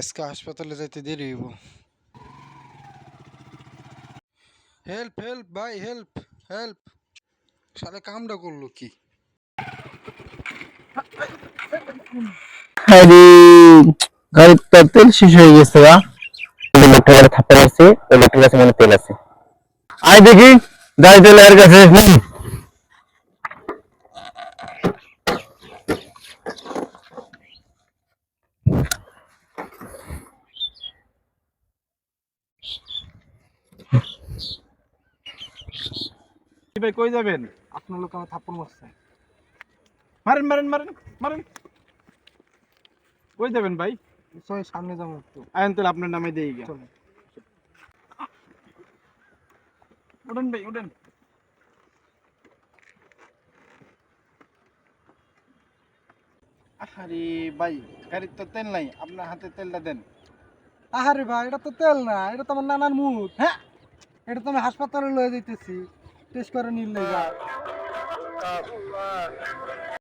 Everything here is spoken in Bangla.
আজকে হাসপাতালে যাইতে দেরি হইব। হেল্প হেল্প ভাই হেল্প হেল্প সালে কামটা করল কি? গাড়ির তো তেল শেষ হয়ে গেছে গা। লোকটার কাছে থাপ্পড় আছে কাছে মনে তেল আছে। আয় দেখি, গাড়ি তেল এর কাছে। ভাই কই যাবেন? আপনার লোক আমার থাপ্পড় মারছে। মারেন মারেন মারেন মারেন। কই যাবেন ভাই? সবাই সামনে যাব একটু। আয়ন তাহলে আপনার নামে দিয়ে গিয়া। ভাই উঠেন। আরে ভাই গাড়ির তো তেল নাই। আপনার হাতে তেলটা দেন। আরে ভাই, এটা তো তেল না, এটা তোমার নানার মুখ। হ্যাঁ এটা তো আমি হাসপাতালে লয়ে যেতেছি টেস্ট করে নিলে যা